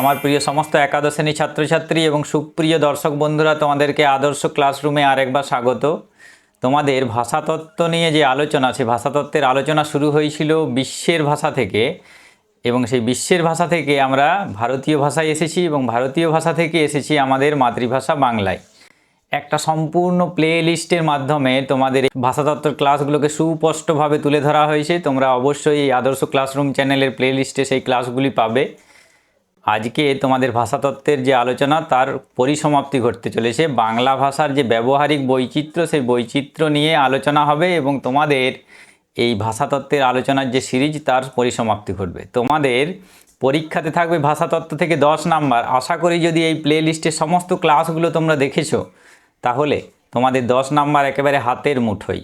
আমার প্রিয় সমস্ত একাদশ শ্রেণি ছাত্রছাত্রী এবং সুপ্রিয় দর্শক বন্ধুরা, তোমাদেরকে আদর্শ ক্লাসরুমে আরেকবার স্বাগত। তোমাদের ভাষাতত্ত্ব নিয়ে যে আলোচনা আছে ভাষাতত্ত্বের আলোচনা শুরু হয়েছিল বিশ্বের ভাষা থেকে এবং সেই বিশ্বের ভাষা থেকে আমরা ভারতীয় ভাষায় এসেছি এবং ভারতীয় ভাষা থেকে এসেছি আমাদের মাতৃভাষা বাংলায়। একটা সম্পূর্ণ প্লে লিস্টের মাধ্যমে তোমাদের ভাষাতত্ত্বের ক্লাসগুলোকে সুস্পষ্টভাবে তুলে ধরা হয়েছে। তোমরা অবশ্যই এই আদর্শ ক্লাসরুম চ্যানেলের প্লে লিস্টে সেই ক্লাসগুলি পাবে। আজকে তোমাদের ভাষাতত্ত্বের যে আলোচনা, তার পরিসমাপ্তি ঘটতে চলেছে। বাংলা ভাষার যে ব্যবহারিক বৈচিত্র্য, সেই বৈচিত্র্য নিয়ে আলোচনা হবে এবং তোমাদের এই ভাষাতত্ত্বের আলোচনার যে সিরিজ, তার পরিসমাপ্তি ঘটবে। তোমাদের পরীক্ষাতে থাকবে ভাষাতত্ত্ব থেকে দশ নাম্বার। আশা করি যদি এই প্লে লিস্টের সমস্ত ক্লাসগুলো তোমরা দেখেছ, তাহলে তোমাদের দশ নাম্বার একেবারে হাতের মুঠোই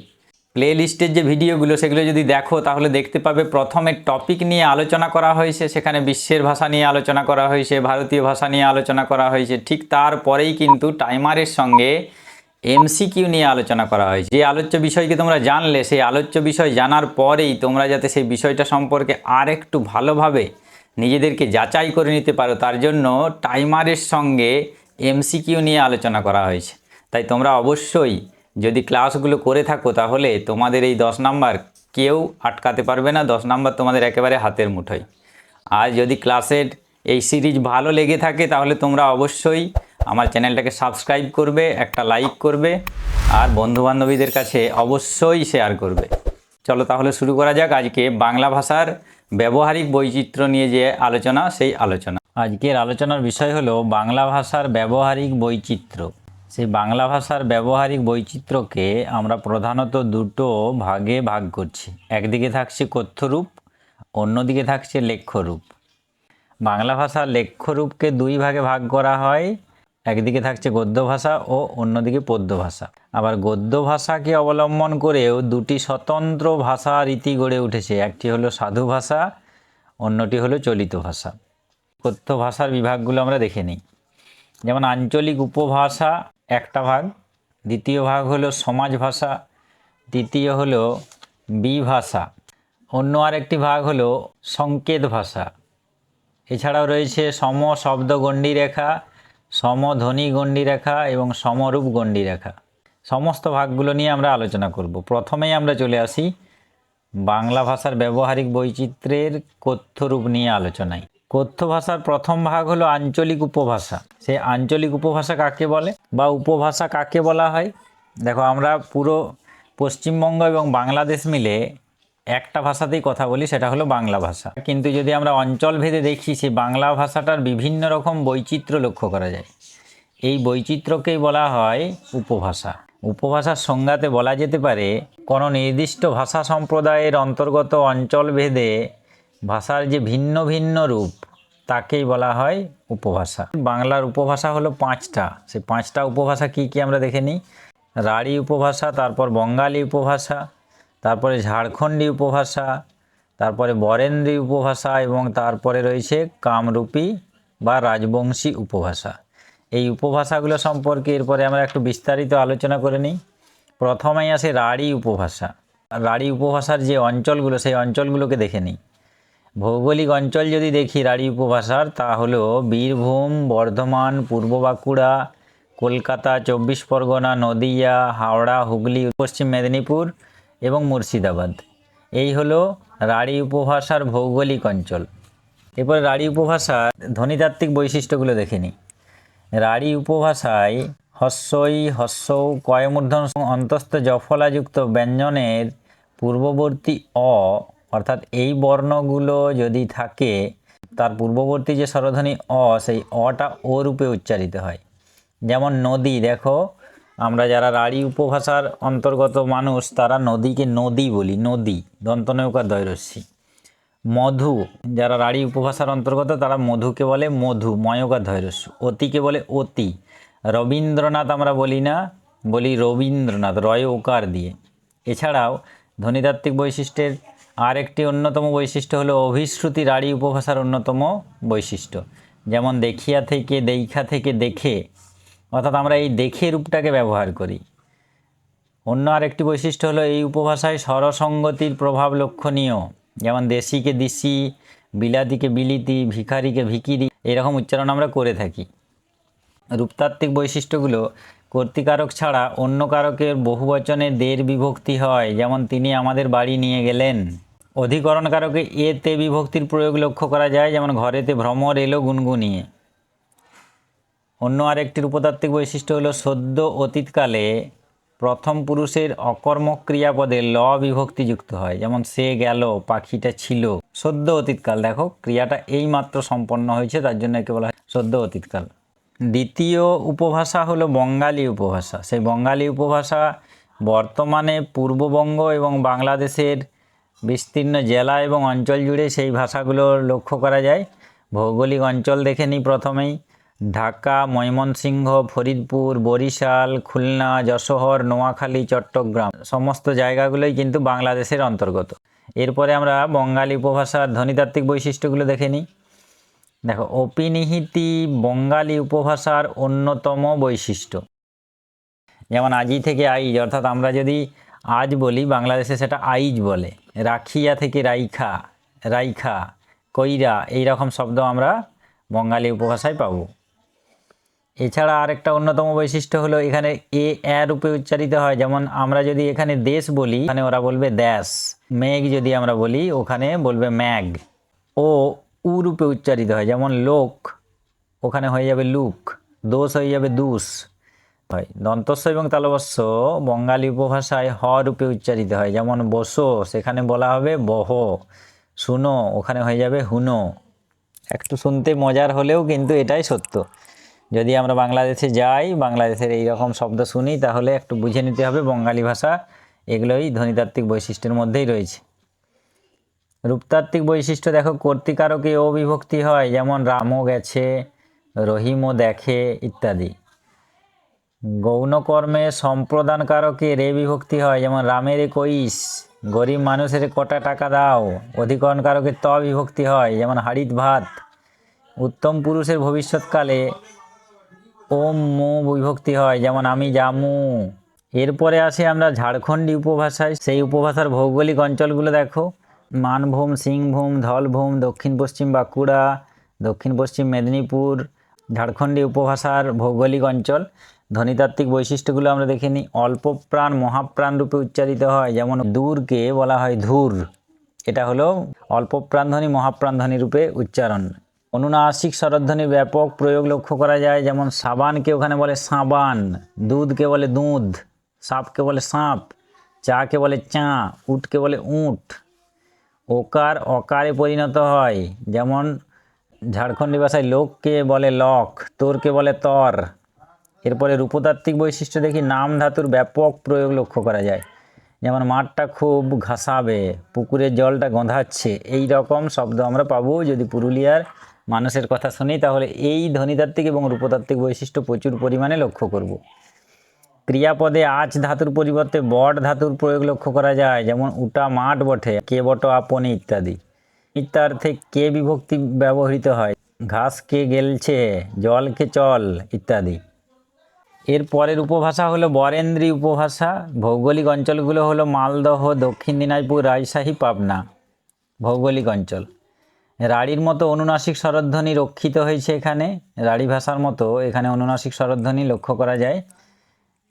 প্লে লিস্টের যে ভিডিওগুলো সেগুলো যদি দেখো, তাহলে দেখতে পাবে প্রথমে টপিক নিয়ে আলোচনা করা হয়েছে, সেখানে বিশ্বের ভাষা নিয়ে আলোচনা করা হয়েছে, ভারতীয় ভাষা নিয়ে আলোচনা করা হয়েছে, ঠিক তারপরেই কিন্তু টাইমারের সঙ্গে এমসিকিউ নিয়ে আলোচনা করা হয়েছে। যে আলোচ্য বিষয়কে তোমরা জানলে, সেই আলোচ্য বিষয় জানার পরেই তোমরা যাতে সেই বিষয়টা সম্পর্কে আর একটু ভালোভাবে নিজেদেরকে যাচাই করে নিতে পারো, তার জন্য টাইমারের সঙ্গে এমসিকিউ নিয়ে আলোচনা করা হয়েছে। তাই তোমরা অবশ্যই যদি ক্লাসগুলো করে থাকো তাহলে তোমাদের এই দশ নাম্বার কেউ আটকাতে পারবে না, দশ নাম্বার তোমাদের একেবারে হাতের মুঠোয়। আর যদি ক্লাসের এই সিরিজ ভালো লেগে থাকে তাহলে তোমরা অবশ্যই আমার চ্যানেলটাকে সাবস্ক্রাইব করবে, একটা লাইক করবে, আর বন্ধুবান্ধবীদের কাছে অবশ্যই শেয়ার করবে। চলো তাহলে শুরু করা যাক আজকে বাংলা ভাষার ব্যবহারিক বৈচিত্র্য নিয়ে যে আলোচনা, সেই আলোচনা। আজকের আলোচনার বিষয় হলো বাংলা ভাষার ব্যবহারিক বৈচিত্র্য। সেই বাংলা ভাষার ব্যবহারিক বৈচিত্র্যকে আমরা প্রধানত দুটো ভাগে ভাগ করছি। একদিকে থাকছে কথ্যরূপ, অন্যদিকে থাকছে লেখ্যরূপ। বাংলা ভাষার লেখ্যরূপকে দুই ভাগে ভাগ করা হয়, একদিকে থাকছে গদ্য ভাষা ও অন্যদিকে পদ্য ভাষা। আবার গদ্য ভাষাকে অবলম্বন করেও দুটি স্বতন্ত্র ভাষা রীতি গড়ে উঠেছে। একটি হলো সাধু ভাষা, অন্যটি হলো চলিত ভাষা। কথ্য ভাষার বিভাগগুলো আমরা দেখে নিই। যেমন আঞ্চলিক উপভাষা একটা ভাগ, দ্বিতীয় ভাগ হলো সমাজ ভাষা তৃতীয় হলো বিভাষা, অন্য আরেকটি ভাগ হলো সংকেত ভাষা। এছাড়াও রয়েছে সম শব্দ গণ্ডি রেখা সমধ্বনি গণ্ডি রেখা এবং সমরূপ গণ্ডি রেখা। সমস্ত ভাগগুলো নিয়ে আমরা আলোচনা করব। প্রথমেই আমরা চলে আসি বাংলা ভাষার ব্যবহারিক বৈচিত্র্যের কথ্যরূপ নিয়ে আলোচনায়। কথ্য ভাষার প্রথম ভাগ হলো আঞ্চলিক উপভাষা। সেই আঞ্চলিক উপভাষা কাকে বলে বা উপভাষা কাকে বলা হয়? দেখো, আমরা পুরো পশ্চিমবঙ্গ এবং বাংলাদেশ মিলে একটা ভাষাতেই কথা বলি, সেটা হলো বাংলা ভাষা। কিন্তু যদি আমরা অঞ্চল ভেদে দেখি, সেই বাংলা ভাষাটার বিভিন্ন রকম বৈচিত্র্য লক্ষ্য করা যায়। এই বৈচিত্র্যকেই বলা হয় উপভাষা। উপভাষার সংজ্ঞাতে বলা যেতে পারে, কোনো নির্দিষ্ট ভাষা সম্প্রদায়ের অন্তর্গত অঞ্চল ভেদে ভাষার যে ভিন্ন ভিন্ন রূপ, তাকেই বলা হয় উপভাষা। বাংলার উপভাষা হলো পাঁচটা। সেই পাঁচটা উপভাষা কি কি আমরা দেখে নিই? রাঢ়ী উপভাষা, তারপর বঙ্গালী উপভাষা, তারপরে ঝাড়খণ্ডী উপভাষা, তারপরে বরেন্দ্রী উপভাষা এবং তারপরে রয়েছে কামরূপী বা রাজবংশী উপভাষা। এই উপভাষাগুলো সম্পর্কে এরপরে আমরা একটু বিস্তারিত আলোচনা করে নিই। প্রথমেই আসে রাঢ়ী উপভাষা। রাঢ়ী উপভাষার যে অঞ্চলগুলো, সেই অঞ্চলগুলোকে দেখে নিই। ভৌগোলিক অঞ্চল যদি দেখি রাঢ়ী উপভাষার তা হলো বীরভূম, বর্ধমান, পূর্ব বাঁকুড়া, কলকাতা, চব্বিশ পরগনা, নদিয়া, হাওড়া, হুগলি, পশ্চিম মেদিনীপুর এবং মুর্শিদাবাদ। এই হলো রাঢ়ী উপভাষার ভৌগোলিক অঞ্চল। এরপরে রাঢ়ী উপভাষার ধ্বনিতাত্ত্বিক বৈশিষ্ট্যগুলো দেখে নিই। রাঢ়ী উপভাষায় হস্যই হস্যৌ, কয়মূর্ধন, অন্তস্থ জফলাযুক্ত ব্যঞ্জনের পূর্ববর্তী অ অর্থাৎ এই বর্ণগুলো যদি থাকে, তার পূর্ববর্তী যে স্বরধ্বনি অ, সেই অটা ও রূপে উচ্চারিত হয়। যেমন নদী, দেখো, আমরা যারা রাঢ়ী উপভাষার অন্তর্গত মানুষ, তারা নদীকে নদী বলি, নদী দন্তনৌকার দয়রস্যি মধু, যারা রাঢ়ী উপভাষার অন্তর্গত, তারা মধুকে বলে মধু ময়কার ধৈরস্য অতিকে বলে অতি। রবীন্দ্রনাথ আমরা বলি না, বলি রবীন্দ্রনাথ রয় ওকার দিয়ে। এছাড়াও ধ্বনিতাত্ত্বিক বৈশিষ্ট্যের আরেকটি অন্যতম বৈশিষ্ট্য হলো অভিশ্রুতি রাঢ়ী উপভাষার অন্যতম বৈশিষ্ট্য। যেমন দেখিয়া থেকে দেখা থেকে, দেখে, অর্থাৎ আমরা এই দেখে রূপটাকে ব্যবহার করি। অন্য আরেকটি বৈশিষ্ট্য হলো এই উপভাষায় স্বরসঙ্গতির প্রভাব লক্ষণীয়। যেমন দেশিকে দিশি বিলাতিকে বিলিতি, ভিখারিকে ভিকিরি এরকম উচ্চারণ আমরা করে থাকি। রূপতাত্ত্বিক বৈশিষ্ট্যগুলো কর্তৃকারক ছাড়া অন্য কারকের বহুবচনে দের বিভক্তি হয়। যেমন তিনি আমাদের বাড়ি নিয়ে গেলেন। অধিকরণ কারকে এতে বিভক্তির প্রয়োগ লক্ষ্য করা যায়, যেমন ঘরেতে ভ্রমর এলো গুনগুনিয়ে। অন্য আরেকটি রূপতাত্ত্বিক বৈশিষ্ট্য হলো সদ্য অতীতকালে প্রথম পুরুষের অকর্মক ক্রিয়াপদে ল বিভক্তি যুক্ত হয়, যেমন সে গেল, পাখিটা ছিল। সদ্য অতীতকাল, দেখো, ক্রিয়াটা এই মাত্র সম্পন্ন হয়েছে, তার জন্য একে বলা হয় সদ্য অতীতকাল। দ্বিতীয় উপভাষা হলো বঙ্গালী উপভাষা। সেই বঙ্গালী উপভাষা বর্তমানে পূর্ববঙ্গ এবং বাংলাদেশের বিস্তীর্ণ জেলা এবং অঞ্চল জুড়ে সেই ভাষাগুলো লক্ষ্য করা যায়। ভৌগোলিক অঞ্চল দেখে নিই প্রথমেই। ঢাকা, ময়মনসিংহ, ফরিদপুর, বরিশাল, খুলনা যশোহর নোয়াখালী, চট্টগ্রাম সমস্ত জায়গাগুলোই কিন্তু বাংলাদেশের অন্তর্গত। এরপরে আমরা বঙ্গালী উপভাষার ধ্বনিতাত্ত্বিক বৈশিষ্ট্যগুলো দেখে নিই। দেখো, অপিনিহিতি বঙ্গালী উপভাষার অন্যতম বৈশিষ্ট্য। যেমন আজি থেকে আইজ, অর্থাৎ আমরা যদি আজ বলি বাংলাদেশে সেটা আইজ বলে। রাখিয়া থেকে রাইখা রাইখা, কইরা এই রকম শব্দ আমরা বঙ্গালী উপভাষায় পাবো। এছাড়া আরেকটা অন্যতম বৈশিষ্ট্য হলো এখানে এ এ রূপে উচ্চারিত হয়। যেমন আমরা যদি এখানে দেশ বলি, এখানে ওরা বলবে দেশ। মেঘ যদি আমরা বলি, ওখানে বলবে ম্যাগ। ও, উ রূপে উচ্চারিত হয়। যেমন লোক, ওখানে হয়ে যাবে লুক। দোষ হয়ে যাবে দুষ। হয়। দন্তস্ব এবং তালবস্য বঙ্গালী উপভাষায় হ রূপে উচ্চারিত হয়। যেমন বসো, সেখানে বলা হবে বহ, শুনো, ওখানে হয়ে যাবে হুনো। একটু শুনতে মজার হলেও কিন্তু এটাই সত্য। যদি আমরা বাংলাদেশে যাই, বাংলাদেশের এই রকম শব্দ শুনি, তাহলে একটু বুঝে নিতে হবে বঙ্গালী ভাষা এগুলোই ধ্বনিতাত্ত্বিক বৈশিষ্ট্যের মধ্যেই রয়েছে। রূপতাত্ত্বিক বৈশিষ্ট্য দেখো, কর্তিকারকে অবিভক্তি হয়, যেমন রামও গেছে, রহিমও দেখে, ইত্যাদি। গৌণকর্মে সম্প্রদান কারকে রে বিভক্তি হয়, যেমন রামের কইস গরিব মানুষের কটা টাকা দাও অধিকরণ কারকে ত বিভক্তি হয়, যেমন হাড়িত ভাত। উত্তম পুরুষের ভবিষ্যৎকালে ওম মো বিভক্তি হয়, যেমন আমি জামু। এরপরে আসে আমরা ঝাড়খণ্ডী উপভাষায়। সেই উপভাষার ভৌগোলিক অঞ্চলগুলো দেখো। মানভূম, সিংভূম, ধলভূম, দক্ষিণ পশ্চিম বাঁকুড়া, দক্ষিণ পশ্চিম মেদিনীপুর, ঝাড়খণ্ডী উপভাষার ভৌগোলিক অঞ্চল। ধ্বনিতাত্ত্বিক বৈশিষ্ট্যগুলো আমরা দেখে নিই। অল্প প্রাণ, মহাপ্রাণ রূপে উচ্চারিত হয়, যেমন দূরকে বলা হয় ধূর। এটা হলো অল্প প্রাণধ্বনি মহাপ্রাণধ্বনি রূপে উচ্চারণ। অনুনাসিক স্বরধ্বনির ব্যাপক প্রয়োগ লক্ষ্য করা যায়, যেমন সাবানকে ওখানে বলে সাবান, দুধকে বলে দুধ, সাপকে বলে সাপ, চাকে বলে চা, উটকে বলে উট। ওকার, অকারে পরিণত হয়, যেমন ঝাড়খণ্ডী ভাষায় লোককে বলে লক, তোরকে বলে তর। এরপরে রূপতাত্ত্বিক বৈশিষ্ট্য দেখি, নাম ধাতুর ব্যাপক প্রয়োগ লক্ষ্য করা যায়। যেমন মাঠটা খুব ঘাসাবে, পুকুরের জলটা গঁধাচ্ছে, এই রকম শব্দ আমরা পাবো যদি পুরুলিয়ার মানুষের কথা শুনি, তাহলে এই ধ্বনিতাত্ত্বিক এবং রূপতাত্ত্বিক বৈশিষ্ট্য প্রচুর পরিমাণে লক্ষ্য করব। ক্রিয়াপদে আচ ধাতুর পরিবর্তে বট ধাতুর প্রয়োগ লক্ষ্য করা যায়, যেমন উটা মাঠ বটে, কে বট আপনি ইত্যাদি। ইত্যার্থে কে বিভক্তি ব্যবহৃত হয়, ঘাস কে গেলছে জলকে চল ইত্যাদি। এর পরের উপভাষা হলো বরেন্দ্রী উপভাষা। ভৌগোলিক অঞ্চলগুলো হলো মালদহ, দক্ষিণ দিনাজপুর, রাজশাহী, পাবনা। ভৌগোলিক অঞ্চল। রাঢ়ির মতো অনুনাসিক স্বরধ্বনি রক্ষিত হয়েছে এখানে। রাঢ়ি ভাষার মতো এখানে অনুনাসিক স্বরধ্বনি লক্ষ্য করা যায়।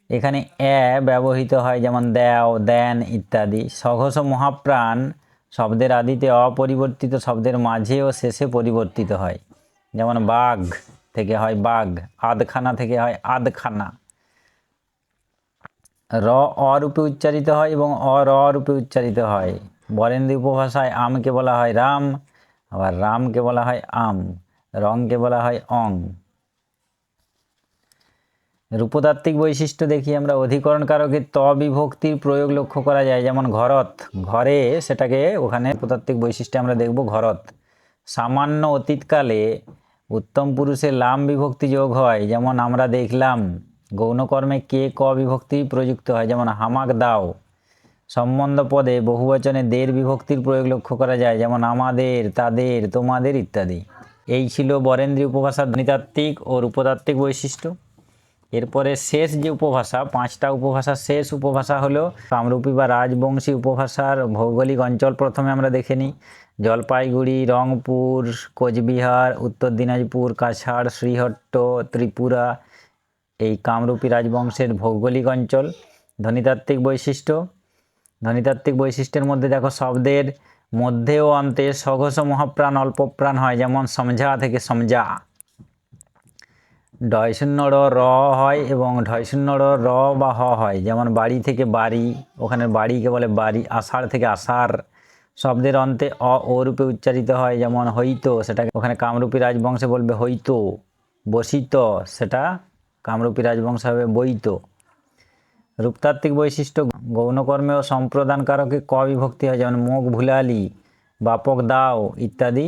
এখানে এ ব্যবহৃত হয়, যেমন দেও, দেন ইত্যাদি। সঘস মহাপ্রাণ শব্দের আদিতে অপরিবর্তিত শব্দের মাঝে ও শেষে পরিবর্তিত হয়। যেমন বাঘ। থেকে হয় বাঘ, আধখানা থেকে হয় আধখানা। র, অরূপে উচ্চারিত হয় এবং অ র রূপে উচ্চারিত হয়। বরেন্দ্রী উপভাষায় আমকে বলা হয় রাম, আবার রামকে বলা হয় আম, রংকে বলা হয় অং। রূপতাত্ত্বিক বৈশিষ্ট্য দেখি আমরা অধিকরণ কারকে ত বিভক্তির প্রয়োগ লক্ষ্য করা যায়, যেমন ঘরত। ঘরে সেটাকে ওখানে রূপতাত্ত্বিক বৈশিষ্ট্যে আমরা দেখব ঘরত। সামান্য অতীতকালে উত্তম পুরুষের লাম বিভক্তি যোগ হয়, যেমন আমরা দেখলাম। গৌণকর্মে কে ক বিভক্তি প্রযুক্ত হয়, যেমন হামাক দাও। সম্বন্ধ পদে বহুবচনে দের বিভক্তির প্রয়োগ লক্ষ্য করা যায়, যেমন আমাদের, তাদের, তোমাদের ইত্যাদি। এই ছিল বরেন্দ্রী উপভাষার ধ্বনিতাত্ত্বিক ও রূপতাত্ত্বিক বৈশিষ্ট্য। এরপরে শেষ যে উপভাষা, পাঁচটা উপভাষার শেষ উপভাষা হলো কামরূপী বা রাজবংশী উপভাষার ভৌগোলিক অঞ্চল প্রথমে আমরা দেখে নিই। জলপাইগুড়ি, রংপুর, কোচবিহার, উত্তর দিনাজপুর, কাছাড়, শ্রীহট্ট, ত্রিপুরা, এই কামরূপী রাজবংশের ভৌগোলিক অঞ্চল, ধ্বনিতাত্ত্বিক বৈশিষ্ট্য। ধ্বনিতাত্ত্বিক বৈশিষ্ট্যের মধ্যে দেখো শব্দের মধ্যে ও অন্তে সঘস মহাপ্রাণ, অল্পপ্রাণ হয়, যেমন সমঝা থেকে সমঝা। ডয় শূন্য র র হয় এবং ঢয় শূন্য র র বা হ হয়, যেমন বাড়ি থেকে বাড়ি ওখানে বাড়িকে বলে বাড়ি, আষাঢ় থেকে আষাঢ়। শব্দের অন্তে অ ও রূপে উচ্চারিত হয়, যেমন হইতো, সেটাকে ওখানে কামরূপী রাজবংশে বলবে হইতো, বসিত, সেটা কামরূপী রাজবংশ হবে বইতো। রূপতাত্ত্বিক বৈশিষ্ট্য, গৌণকর্মে ও সম্প্রদান কারকে ক বিভক্তি হয়, যেমন মুখ ভুলালি, বাপক দাও ইত্যাদি।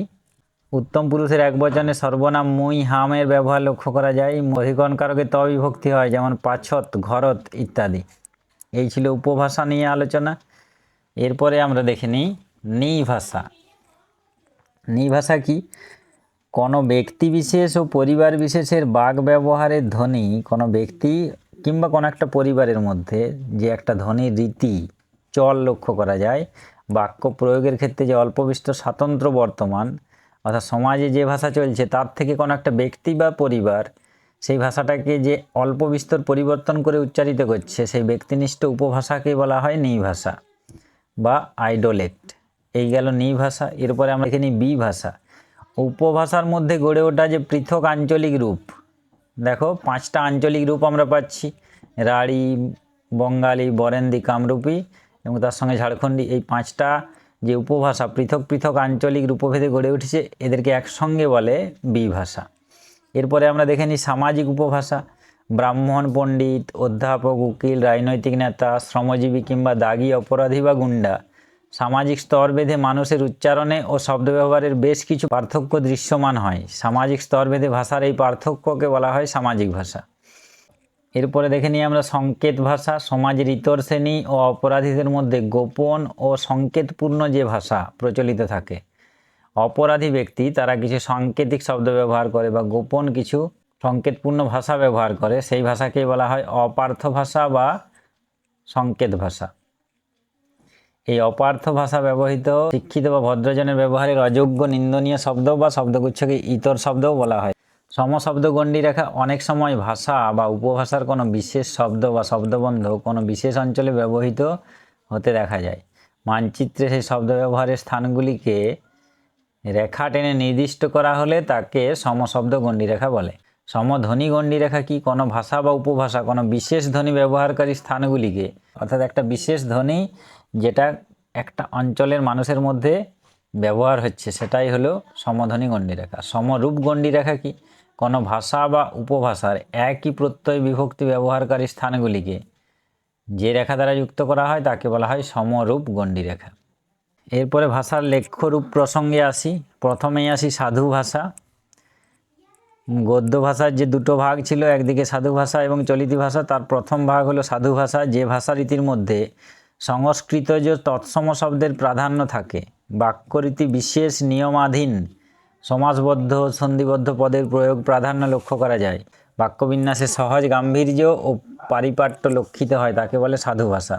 উত্তম পুরুষের এক বচনে সর্বনাম মুই হামের ব্যবহার লক্ষ্য করা যায় অধিকরণ কারকে ত বিভক্তি হয়, যেমন পাছত, ঘরত ইত্যাদি। এই ছিল উপভাষা নিয়ে আলোচনা। এরপরে আমরা দেখে নিই নি ভাষা নি ভাষা কি? কোনো ব্যক্তি বিশেষ ও পরিবার বিশেষের বাক ব্যবহারের ধ্বনি কোনো ব্যক্তি কিংবা কোনো একটা পরিবারের মধ্যে যে একটা ধ্বনির রীতি, চল লক্ষ্য করা যায়, বাক্য প্রয়োগের ক্ষেত্রে যে অল্প বিস্তর স্বাতন্ত্র বর্তমান, অর্থাৎ সমাজে যে ভাষা চলছে, তার থেকে কোনো একটা ব্যক্তি বা পরিবার সেই ভাষাটাকে যে অল্প বিস্তর পরিবর্তন করে উচ্চারিত করছে, সেই ব্যক্তিনিষ্ঠ উপভাষাকে বলা হয় নি ভাষা বা আইডোলেক্ট এই গেল নি ভাষা, এরপরে আমরা এখানে বি ভাষা। উপভাষার মধ্যে গড়ে ওঠা যে পৃথক আঞ্চলিক রূপ, দেখো পাঁচটা আঞ্চলিক রূপ আমরা পাচ্ছি। রাঢ়ী, বঙ্গালী, বরেন্দ্রী, কামরূপী এবং তার সঙ্গে ঝাড়খণ্ডী। এই পাঁচটা যে উপভাষা, পৃথক পৃথক আঞ্চলিক রূপভেদে গড়ে উঠেছে, এদেরকে একসঙ্গে বলে বি ভাষা। এরপরে আমরা দেখে নিই সামাজিক উপভাষা, ব্রাহ্মণ, পণ্ডিত, অধ্যাপক, উকিল, রাজনৈতিক নেতা, শ্রমজীবী কিংবা দাগি, অপরাধী বা গুন্ডা। সামাজিক স্তর ভেদে মানুষের উচ্চারণে ও শব্দ ব্যবহারের বেশ কিছু পার্থক্য দৃশ্যমান হয়। সামাজিক স্তর ভেদে ভাষার এই পার্থক্যকে বলা হয় সামাজিক ভাষা। এরপরে দেখে নিই আমরা সংকেত ভাষা, সমাজের ইতর শ্রেণি ও অপরাধীদের মধ্যে গোপন ও সংকেতপূর্ণ যে ভাষা প্রচলিত থাকে। অপরাধী ব্যক্তি তারা কিছু সাংকেতিক শব্দ ব্যবহার করে বা গোপন কিছু সংকেতপূর্ণ ভাষা ব্যবহার করে। সেই ভাষাকেই বলা হয় অপার্থ ভাষা বা সংকেত ভাষা। এই অপার্থ ভাষা ব্যবহৃত শিক্ষিত বা ভদ্রজনের ব্যবহারের অযোগ্য, নিন্দনীয় শব্দ বা শব্দগুচ্ছকে ইতর শব্দও বলা হয়। সমশব্দ গণ্ডি রেখা অনেক সময় ভাষা বা উপভাষার কোনো বিশেষ শব্দ বা শব্দবন্ধ কোনো বিশেষ অঞ্চলে ব্যবহৃত হতে দেখা যায়। মানচিত্রে সেই শব্দ ব্যবহারের স্থানগুলিকে রেখা টেনে নির্দিষ্ট করা হলে তাকে সমশব্দ গণ্ডি রেখা বলে। সমধ্বনি গণ্ডি রেখা কি কোনো ভাষা বা উপভাষা কোনো বিশেষ ধ্বনি ব্যবহারকারী স্থানগুলিকে, অর্থাৎ একটা বিশেষ ধ্বনি যেটা একটা অঞ্চলের মানুষের মধ্যে ব্যবহার হচ্ছে, সেটাই হলো সমধ্বনি গণ্ডি রেখা সমরূপ গণ্ডি রেখা কি? কোনো ভাষা বা উপভাষার একই প্রত্যয় বিভক্তি ব্যবহারকারী স্থানগুলিকে যে রেখা দ্বারা যুক্ত করা হয়, তাকে বলা হয় সমরূপ গণ্ডি রেখা এরপরে ভাষার লেখ্যরূপ প্রসঙ্গে আসি। প্রথমেই আসি সাধু ভাষা। গদ্য ভাষার যে দুটো ভাগ ছিল, একদিকে সাধু ভাষা এবং চলিতি ভাষা, তার প্রথম ভাগ হলো সাধু ভাষা। যে ভাষারীতির মধ্যে সংস্কৃত যে তৎসম শব্দের প্রাধান্য থাকে, বাক্যরীতি বিশেষ নিয়মাধীন, সমাজবদ্ধ সন্ধিবদ্ধ পদের প্রয়োগ প্রাধান্য লক্ষ্য করা যায়। বাক্যবিন্যাসে সহজ গাম্ভীর্য ও পারিপাট্য লক্ষিত হয়, তাকে বলে সাধু ভাষা।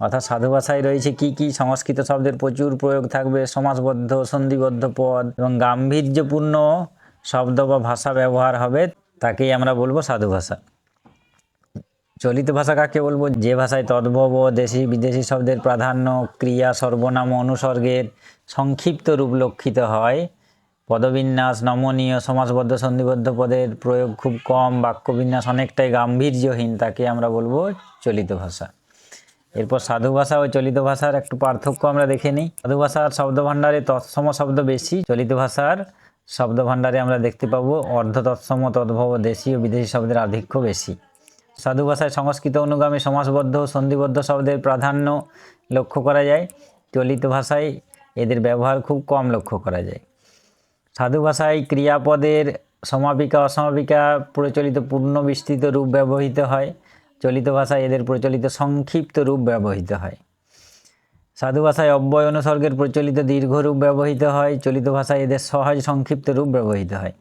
অর্থাৎ সাধু ভাষায় রয়েছে কি কি? সংস্কৃত শব্দের প্রচুর প্রয়োগ থাকবে সমাসবদ্ধ সন্ধিবদ্ধ পদ এবং গাম্ভীর্যপূর্ণ শব্দ বা ভাষা ব্যবহার হবে, তাকেই আমরা বলব সাধু ভাষা। চলিত ভাষা কাকে বলব? যে ভাষায় তদ্ভব, দেশি, বিদেশি শব্দের প্রাধান্য, ক্রিয়া, সর্বনাম, অনুসর্গের সংক্ষিপ্ত রূপ লক্ষিত হয়। পদবিন্যাস, নমনীয়, সমাজবদ্ধ, সন্ধিবদ্ধ পদের প্রয়োগ খুব কম, বাক্যবিন্যাস অনেকটাই গাম্ভীর্যহীন তাকে আমরা বলব চলিত ভাষা। এরপর সাধু ভাষা ও চলিত ভাষার একটু পার্থক্য আমরা দেখে নিই। সাধু ভাষার শব্দভাণ্ডারে তৎসম শব্দ বেশি, চলিত ভাষার শব্দভাণ্ডারে আমরা দেখতে পাবো অর্ধ তৎসম তদ্ভব, দেশি ও বিদেশি শব্দের আধিক্য বেশি। সাধু ভাষায় সংস্কৃত অনুগামী, সমাসবদ্ধ ও সন্ধিবদ্ধ শব্দের প্রাধান্য লক্ষ্য করা যায়। চলিত ভাষায় এদের ব্যবহার খুব কম লক্ষ্য করা যায়। সাধু ভাষায় ক্রিয়াপদের সমাপিকা, অসমাপিকা প্রচলিত পূর্ণ বিস্তৃত রূপ ব্যবহৃত হয়। চলিত ভাষায় এদের প্রচলিত সংক্ষিপ্ত রূপ ব্যবহৃত হয়। সাধু ভাষায় অব্যয় অনুসর্গের প্রচলিত দীর্ঘ রূপ ব্যবহৃত হয়। চলিত ভাষায় এদের সহজ সংক্ষিপ্ত রূপ ব্যবহৃত হয়।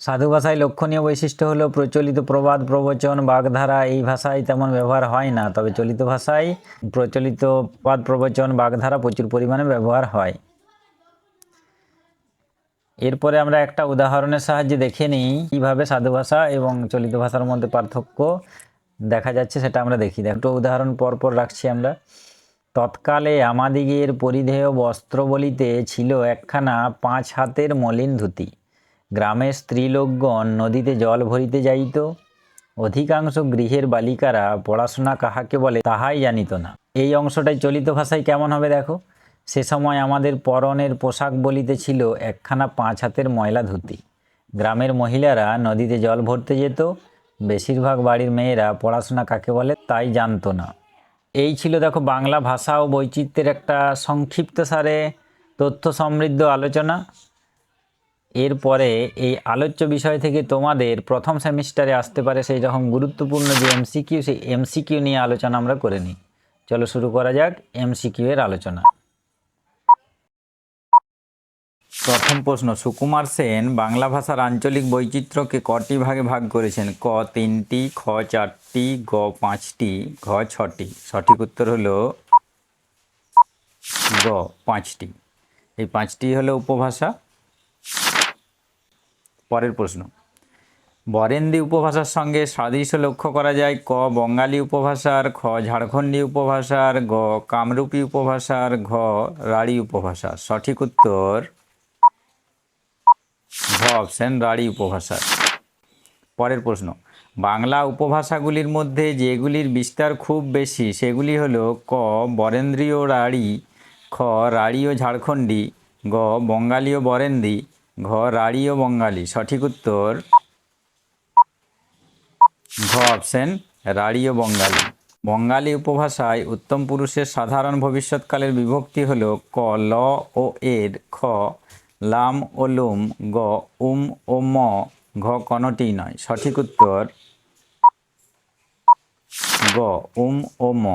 সাধু ভাষায় লক্ষণীয় বৈশিষ্ট্য হলো প্রচলিত প্রবাদ, প্রবচন, বাগধারা, এই ভাষায় তেমন ব্যবহার হয় না। তবে চলিত ভাষায় প্রচলিত প্রবাদ, প্রবচন, বাগধারা প্রচুর পরিমাণে ব্যবহার হয়। এরপরে আমরা একটা উদাহরণের সাহায্যে দেখে নিই কীভাবে সাধু ভাষা এবং চলিত ভাষার মধ্যে পার্থক্য দেখা যাচ্ছে, সেটা আমরা দেখি। একটু উদাহরণ পরপর রাখছি আমরা। তৎকালে আমাদিগের পরিধেয় বস্ত্র বলিতে ছিল একখানা পাঁচ হাতের মলিন ধুতি। গ্রামের স্ত্রীলোকগণ নদীতে জল ভরিতে যাইত। অধিকাংশ গৃহের বালিকারা পড়াশোনা কাহাকে বলে তাহাই জানিত না। এই অংশটাই চলিত ভাষায় কেমন হবে দেখো? সে সময় আমাদের পরনের পোশাক বলিতে ছিল একখানা পাঁচ হাতের ময়লা ধুতি। গ্রামের মহিলারা নদীতে জল ভরতে যেত। বেশিরভাগ বাড়ির মেয়েরা পড়াশোনা কাকে বলে তাই জানতো না। এই ছিল দেখো বাংলা ভাষা ও বৈচিত্র্যের একটা সংক্ষিপ্ত সারে তথ্য সমৃদ্ধ আলোচনা। এরপরে এই আলোচ্য বিষয় থেকে তোমাদের প্রথম সেমিস্টারে আসতে পারে সেই রকম গুরুত্বপূর্ণ যে এমসিকিউ, সেই এমসিকিউ নিয়ে আলোচনা আমরা করে নিই। চলো শুরু করা যাক এমসিকিউ এর আলোচনা। প্রথম প্রশ্ন, সুকুমার সেন বাংলা ভাষার আঞ্চলিক বৈচিত্র্যকে কটি ভাগে ভাগ করেছেন? ক তিনটি, খ চারটি, গ পাঁচটি, ঘ ছটি। সঠিক উত্তর হলো গ, পাঁচটি। এই পাঁচটি হলো উপভাষা। পরের প্রশ্ন। বরেন্দ্রী উপভাষার সঙ্গে সাদৃশ্য লক্ষ্য করা যায়, ক বঙ্গালী উপভাষার, খ ঝাড়খণ্ডী উপভাষার, গ কামরূপী উপভাষার, ঘ রাঢ়ী উপভাষা সঠিক উত্তর ঘ অপশন রাঢ়ী উপভাষার। পরের প্রশ্ন, বাংলা উপভাষাগুলির মধ্যে যেগুলির বিস্তার খুব বেশি, সেগুলি হলো ক বরেন্দ্রীয় রাঢ়ী, খ রাঢ়ী ও ঝাড়খণ্ডী, গ বঙ্গালীয় বরেন্দ্রী ঘ রাঢ়ী ও বঙ্গালী। সঠিক উত্তর ঘ, অপশন রাঢ়ী ও বঙ্গালী। বঙ্গালী উপভাষায় উত্তম পুরুষের সাধারণ ভবিষ্যৎকালের বিভক্তি হল ক, ল ও এর খ, লাম ও লুম, গ, উম ও ম, ঘ কনটি নয়। সঠিক উত্তর গ, উম ও ম।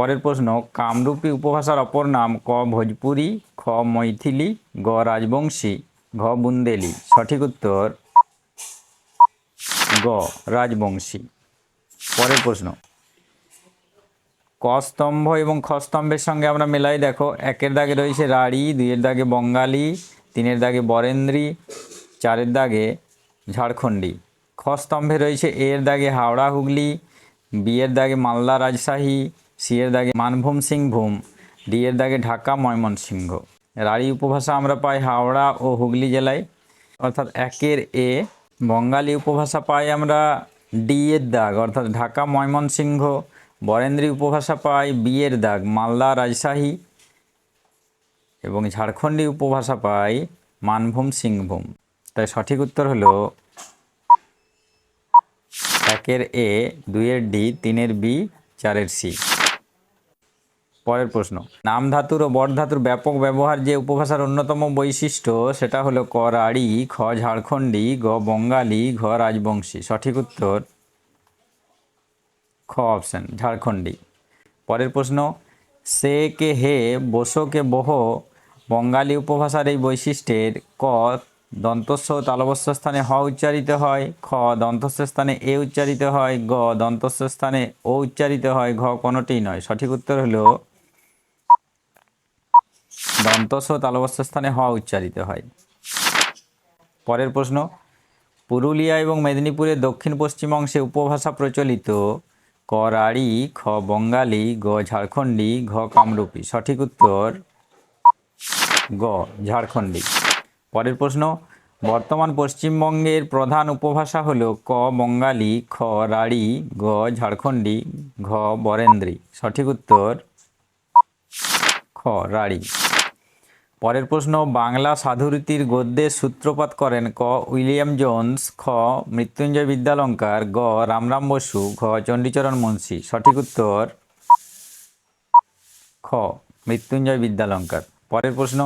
পরের প্রশ্ন, কামরূপী উপভাষার অপর নাম ক ভোজপুরি, খ মৈথিলি, গ রাজবংশী, ঘ বুন্দেলি। সঠিক উত্তর গ রাজবংশী। পরের প্রশ্ন, ক স্তম্ভ এবং খ স্তম্ভের সঙ্গে আমরা মেলাই দেখো, একের দাগে রয়েছে রাঢ়ী দুইয়ের দাগে বঙ্গালী, তিনের দাগে বরেন্দ্রী, চারের দাগে ঝাড়খণ্ডী। খ স্তম্ভে রয়েছে এর দাগে হাওড়া হুগলি বিয়ের দাগে মালদা রাজশাহী সি এর দাগে মানভূম সিংভূম ডি এর দাগে ঢাকা ময়মনসিংহ রাঢ়ী উপভাষা আমরা পাই হাওড়া ও হুগলি জেলায়। অর্থাৎ একের এ বঙ্গালী উপভাষা পাই আমরা ডি এর দাগ, অর্থাৎ ঢাকা ময়মনসিংহ বরেন্দ্রী উপভাষা পাই বি এর দাগ, মালদা রাজশাহী। এবং ঝাড়খণ্ডী উপভাষা পাই মানভূম সিংভূম তাই সঠিক উত্তর হলো একের এ, দুইয়ের ডি, তিনের বি, চারের সি। পরের প্রশ্ন। নাম ধাতুর ও বট ধাতুর ব্যাপক ব্যবহার যে উপভাষার অন্যতম বৈশিষ্ট্য, সেটা হলো ক রাঢ়ী খ ঝাড়খণ্ডী, গ বঙ্গালী, ঘ রাজবংশী। সঠিক উত্তর খ অপশন, ঝাড়খণ্ডী। পরের প্রশ্ন, সে কে হে, বসো কে বহ, বঙ্গালী উপভাষার এই বৈশিষ্ট্যের ক দন্তস্ব তালবস্য স্থানে হ উচ্চারিত হয়, খ দন্তস্ব স্থানে এ উচ্চারিত হয়, গ দন্তস্ব স্থানে ও উচ্চারিত হয়, ঘ কোনোটি নয়। সঠিক উত্তর হলো দন্তস্ব ও তালবস্য স্থানে হ উচ্চারিত হয়। পরের প্রশ্ন, পুরুলিয়া এবং মেদিনীপুরের দক্ষিণ পশ্চিম অংশে উপভাষা প্রচলিত ক রাঢ়ী খ বঙ্গালী, গ ঝাড়খণ্ডী, ঘ কামরূপী। সঠিক উত্তর, গ ঝাড়খণ্ডী। পরের প্রশ্ন, বর্তমান পশ্চিমবঙ্গের প্রধান উপভাষা হলো ক বঙ্গালী, খ রাঢ়ী, গ ঝাড়খণ্ডী, ঘ বরেন্দ্রী। সঠিক উত্তর, খ রাঢ়ী। পরের প্রশ্ন, বাংলা সাধুরীতির গদ্যের সূত্রপাত করেন ক উইলিয়াম জোন্স, খ মৃত্যুঞ্জয় বিদ্যালঙ্কার, গ রামরাম বসু, ঘ চণ্ডীচরণ মুন্সী। সঠিক উত্তর খ মৃত্যুঞ্জয় বিদ্যালঙ্কার। পরের প্রশ্ন,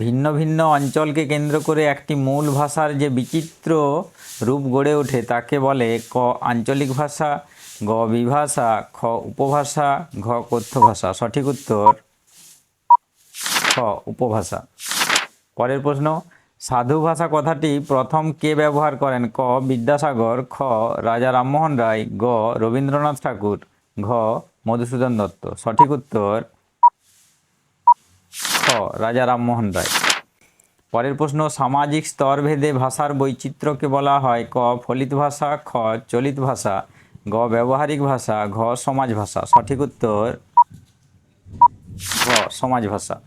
ভিন্ন ভিন্ন অঞ্চলকে কেন্দ্র করে একটি মূল ভাষার যে বিচিত্র রূপ গড়ে ওঠে তাকে বলে ক আঞ্চলিক ভাষা, গ বিভাষা, খ উপভাষা, ঘ কথ্য ভাষা। সঠিক উত্তর উপভাষা। পরের প্রশ্ন, সাধু ভাষা কথাটি প্রথম কে ব্যবহার করেন? ক, বিদ্যাসাগর, খ, রাজা রামমোহন রায়, গ, রবীন্দ্রনাথ ঠাকুর, ঘ, মধুসূদন দত্ত। সঠিক উত্তর খ রাজা রামমোহন রায়। পরের প্রশ্ন, সামাজিক স্তরভেদে ভাষার বৈচিত্র্যকে বলা হয় ক, ফলিত ভাষা, খ, চলিত ভাষা, গ, ব্যবহারিক ভাষা, ঘ, সমাজ ভাষা। সঠিক উত্তর ঘ সমাজ ভাষা।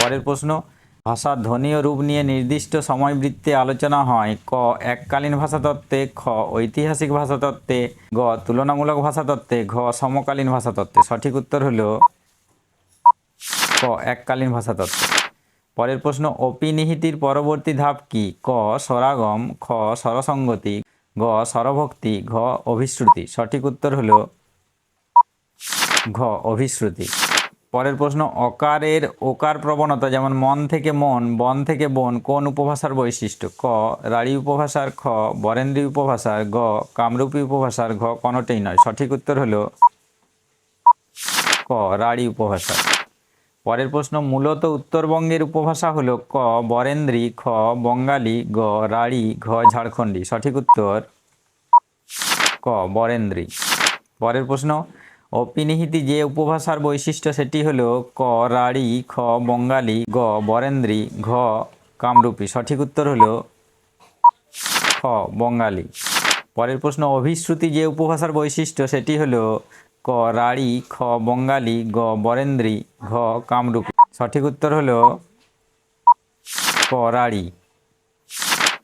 পরের প্রশ্ন ভাষার ধ্বনি ও রূপ নিয়ে নির্দিষ্ট সময়বৃত্তে আলোচনা হয়। ক, এককালীন ভাষাতত্ত্বে, খ, ঐতিহাসিক ভাষাতত্ত্বে, গ, তুলনামূলক ভাষাতত্ত্বে, ঘ, সমকালীন ভাষাতত্ত্বে। সঠিক উত্তর হলো ক, এককালীন ভাষাতত্ত্ব। পরের প্রশ্ন, অপিনিহিতির পরবর্তী ধাপ কি? ক, স্বরাগম, খ, স্বরসঙ্গতি, গ, স্বরভক্তি, ঘ, অভিশ্রুতি। সঠিক উত্তর হলো ঘ, অভিশ্রুতি। পরের প্রশ্ন, অকারের ওকার প্রবণতা যেমন মন থেকে মন, বন থেকে বন, কোন উপভাষার বৈশিষ্ট্য? ক রাঢ়ী উপভাষার খ, বরেন্দ্রী উপভাষার গ, কামরূপী উপভাষার ঘ, কোনটাই নয়। সঠিক উত্তর হলো ক রাঢ়ী উপভাষা। পরের প্রশ্ন, মূলত উত্তরবঙ্গের উপভাষা হলো ক, বরেন্দ্রী, খ, বঙ্গালী, গ রাঢ়ী ঘ, ঝাড়খণ্ডী। সঠিক উত্তর ক, বরেন্দ্রী। পরের প্রশ্ন অপিনিহিতি যে উপভাষার বৈশিষ্ট্য সেটি হলো ক রাঢ়ী খ, বঙ্গালী, গ, বরেন্দ্রী, ঘ, কামরূপী। সঠিক উত্তর হল খ, বঙ্গালী। পরের প্রশ্ন, অভিশ্রুতি যে উপভাষার বৈশিষ্ট্য সেটি হল ক রাঢ়ী খ, বঙ্গালী, গ, বরেন্দ্রী, ঘ, কামরূপী। সঠিক উত্তর হল ক রাঢ়ী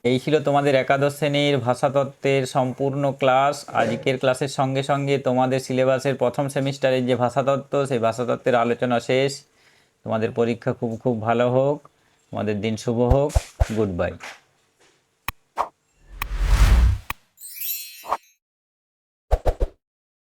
এই ছিল তোমাদের একাদশ শ্রেণির ভাষাতত্ত্বের সম্পূর্ণ ক্লাস। আজকের ক্লাসের সঙ্গে সঙ্গে তোমাদের সিলেবাসের প্রথম সেমিস্টারের যে ভাষাতত্ত্ব, সেই ভাষাতত্ত্বের আলোচনা শেষ। তোমাদের পরীক্ষা খুব খুব ভালো হোক। তোমাদের দিন শুভ হোক। Good bye.